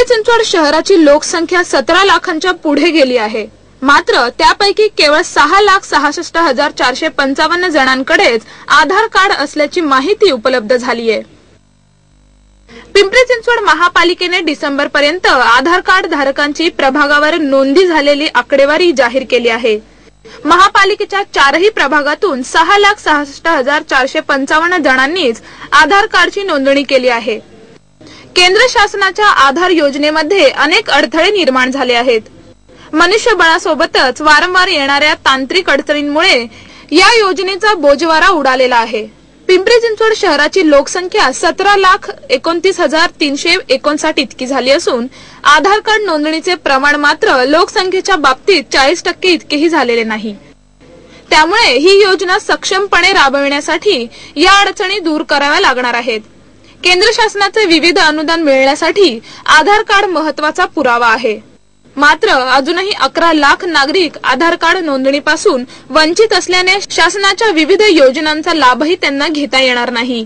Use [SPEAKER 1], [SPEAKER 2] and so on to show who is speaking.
[SPEAKER 1] पिंपरी चिंचवड शहराची लोकसंख्या सतरा लाखांच्या पुढे गेली आहे. मात्र त्यापैकी केवळ सहा लाख सहासष्ट हजार चारशे पंचावन्न जणांकडेच आधार कार्ड असल्याची माहिती उपलब्ध झाली आहे. पिंपरी चिंचवड महापालिकेने डिसेंबर पर्यंत आधार कार्ड धारकांची प्रभागावर नोंदी झालेली आकडेवारी जाहीर केली आहे. महापालिकेच्या चारही प्रभागातून सहा लाख सहासष्ट हजार चारशे पंचावन्न जणांनीच आधार कार्डची नोंदणी केली आहे. केंद्र शासनाच्या आधार योजनेमध्ये अनेक अडथळे निर्माण झाले आहेत. मनुष्यबळासोबतच वारंवार येणाऱ्या तांत्रिक अडचणींमुळे या योजनेचा बोजवारा उडालेला आहे. पिंपरी चिंचवड शहराची लोकसंख्या सतरा लाख एकोणतीस हजार तीनशे एकोणसाठ इतकी झाली असून आधार कार्ड नोंदणीचे प्रमाण मात्र लोकसंख्येच्या बाबतीत चाळीस टक्के इतकेही झालेले नाही. त्यामुळे ही योजना सक्षमपणे राबविण्यासाठी या अडचणी दूर कराव्या लागणार आहेत. केंद्र शासनाचे विविध अनुदान मिळण्यासाठी आधार कार्ड महत्त्वाचा पुरावा आहे. मात्र अजूनही अकरा लाख नागरिक आधार कार्ड नोंदणीपासून वंचित असल्याने शासनाच्या विविध योजनांचा लाभही त्यांना घेता येणार नाही.